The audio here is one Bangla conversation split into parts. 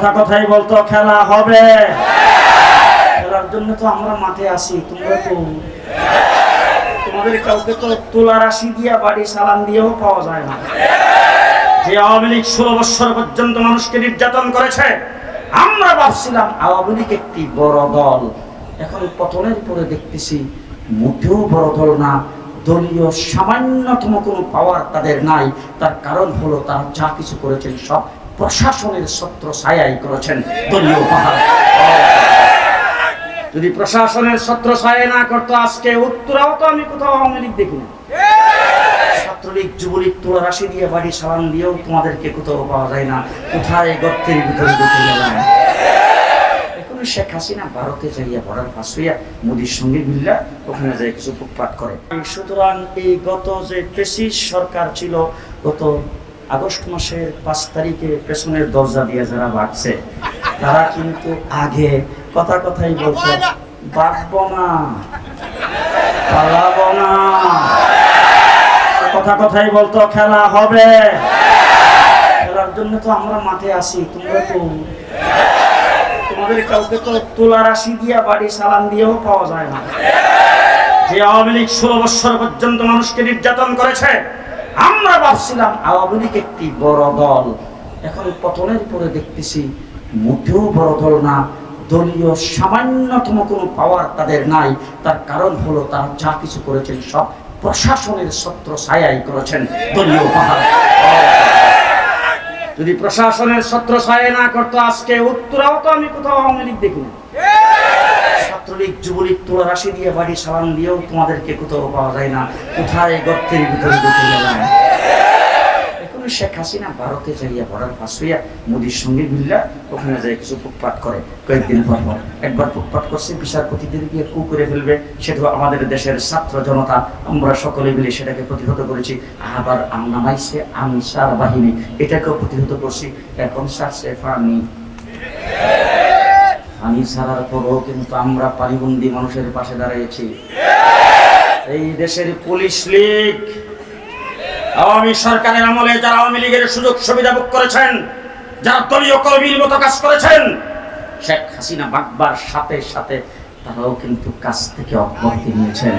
কথা কথাই বলতো, খেলা হবে। খেলার জন্য তো আমরা মাঠে আসি তোমরা তো তোমাদের কাউকে তো তোলা রাশি দিয়া বাড়ি সালান দিয়েও পাওয়া যায় না। যে আওয়ামী লীগ ষোলো বছর পর্যন্ত মানুষকে নির্যাতন করেছে, আমরা ভাবছিলাম আওয়ামী লীগ একটি বড় দল। এখন পতনের পরে দেখতেছি মোটেও বড় দল না, দলীয় সামান্যতম কোনো পাওয়ার তাদের নাই। তার কারণ হলো তারা যা কিছু করেছেন সব প্রশাসনের ছত্র ছায়াই করেছেন দলীয় পাহাড় যদি প্রশাসনের ছত্র ছায়া না করতো, আজকে উত্তরাও তো আমি কোথাও আওয়ামী লীগ দেখি না। ছাত্রলীগ, যুবলীগ তোলা রাশি দিয়ে বাড়ি সালান দিয়েও তোমাদেরকে কোথাও পাওয়া যায় না। কোথায় গর্তের ভিতরে ঢুকে গেলাম এখন শেখ হাসিনা ভারতে যাইয়া বর্ডার পাশ হইয়া মোদির সঙ্গে মিল্লা ওখানে যাই কিছু ফুটপাট করে। সুতরাং এই গত যে পেশিস সরকার ছিল, গত আগস্ট মাসের পাঁচ তারিখে পেছনের দরজা দিয়ে যারা বাড়ছে তারা কিন্তু আগে কথা কথাই বলতো বাঁচবো না, পালাবো না। কথা কথাই বলতো, খেলা হবে। খেলার জন্য তো আমরা মাঠে আসি তোমরা তো তোমাদের কাউকে তো তোলা রাশি দিয়া বাড়ি সালান দিয়েও পাওয়া যায় না। যে আওয়ামী লীগ ষোলো বছর পর্যন্ত মানুষকে নির্যাতন করেছে আমরা ভাবছিলাম আওয়ামী লীগ একটি বড় দল। এখন পতনের পরে দেখতেছি মোটেও বড় দল না। দলীয় সামান্যতম কোনো পাওয়ার তাদের নাই। তার কারণ হলো তারা যা কিছু করেছেন সব প্রশাসনের ছত্র ছায়াই করেছেন দলীয় পাহাড়। যদি প্রশাসনের ছত্র ছায়া না করতো আজকে উত্তরাও তো আমি কোথাও আওয়ামী লীগ দেখি না। ছাত্রলীগ, যুবলীগ তোলা রাশি দিয়ে বাড়ি সালান দিয়েও তোমাদেরকে কোথাও পাওয়া যায় না। কোথায় গর্তের ভিতরে ঢুকে গেলাম? এখন শেখ হাসিনা ভারতে যাইয়া বর্ডার পাশ হইয়া মোদির সঙ্গে মিল্লা ওখানে যাই কিছু ফুটপাট করে। কয়েকদিন পর পর একবার ফুটপাট করছে বিচারপতিদের গিয়ে কু করে ফেলবে। সেটা আমাদের দেশের ছাত্র জনতা, আমরা সকলে মিলে সেটাকে প্রতিহত করেছি। আবার নামাইছে আনসার বাহিনী, এটাকেও প্রতিহত করছি। এখন সারছে ফানি পানি ছাড়ার পরও কিন্তু আমরা পানিবন্দি মানুষের পাশে দাঁড়িয়েছি। এই দেশের পুলিশ লীগ, আওয়ামী সরকারের আমলে যারা আওয়ামী লীগের সুযোগ সুবিধা ভোগ করেছেন, যারা দলীয় কর্মীর মতো কাজ করেছেন, শেখ হাসিনা বাগবার সাথে সাথে তারাও কিন্তু কাজ থেকে অব্যাহতি নিয়েছেন।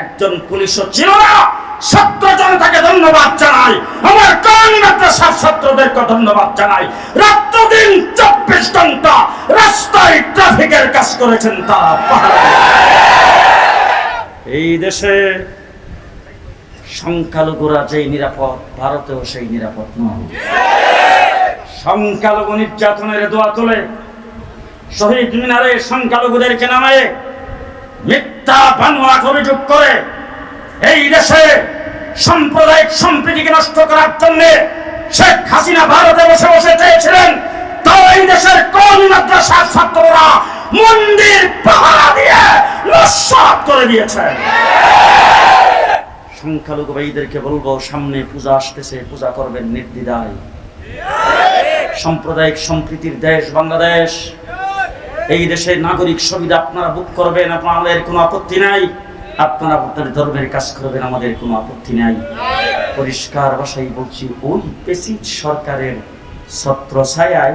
একজন পুলিশও ছিল না! ধন্যবাদ জানাই। আমার ছাত্রদেরকে ধন্যবাদ জানাই। রাত্র দিন চব্বিশ ঘণ্টা রাস্তায় ট্রাফিকের কাজ করেছেন তারা। এই দেশে সংখ্যালঘুরা যেই নিরাপদ, ভারতেও সেই নিরাপদ নয়। সংখ্যালঘু নির্যাতনের দোয়া তোলে, শহীদ মিনারে সংখ্যালঘুদেরকে নামে মিথ্যা বানোয়াট অভিযোগ করে এই দেশে সাম্প্রদায়িক সম্প্রীতিকে নষ্ট করার জন্য শেখ হাসিনা ভারতে বসে বসে চেয়েছিলেন, তাও এই দেশের কোন মাদ্রাসার ছাত্ররা মন্দির পাহারা দিয়ে নস্বাত করে দিয়েছে। সংখ্যালঘু ভাইদেরকে বলব, সামনে পূজা আসতেছে, পূজা করবেন নির্দ্বিধায়। সাম্প্রদায়িক সম্প্রীতির দেশ বাংলাদেশ। এই দেশের নাগরিক সুবিধা আপনারা বুক করবেন, আপনাদের কোনো আপত্তি নাই। আপনারা আপনাদের ধর্মের কাজ করবেন, আমাদের কোনো আপত্তি নাই। পরিষ্কার ভাষাই বলছি, ওই পেসিড সরকারের ছত্র ছায়ায়